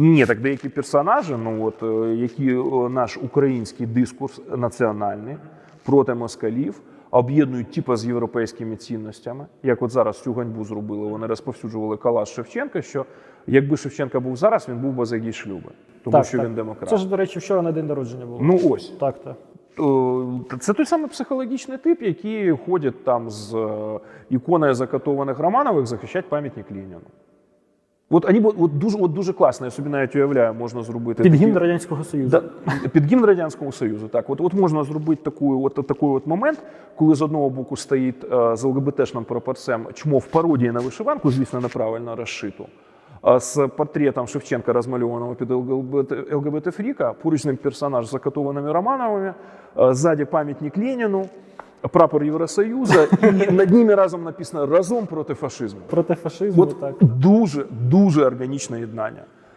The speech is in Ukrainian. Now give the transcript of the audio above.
Ні, так деякі персонажі, ну от е, які е, наш український дискурс національний проти москалів об'єднують типу з європейськими цінностями, як от зараз цю ганьбу зробили. Вони розповсюджували калаш Шевченка. Що якби Шевченка був зараз, він був би за її шлюби, тому що він демократ. Це ж, до речі, вчора на день народження було. Ну ось Так, так. Е, Це той самий психологічний тип, який ходить там з іконою закатованих Романових захищати пам'ятник Леніну. От, бу- от, дуже, от дуже класно, я собі навіть уявляю, можна зробити Під гімн Радянського Союзу. Да, під гімн Радянського Союзу. Так, от, от можна зробити таку, от, такий от момент, коли з одного боку стоїть е, з ЛГБТшним прапорцем чмо в пародії на вишиванку, звісно, неправильно розшиту. а З портретом Шевченка, розмальованого під ЛГБТ, ЛГБТ Фріка, поруч з ним персонаж з закатованими Романовими, е, ззаді пам'ятник Леніну, прапор Євросоюзу, і над ними разом написано разом проти фашизму. Проти фашизму, От так. дуже дуже органічне єднання.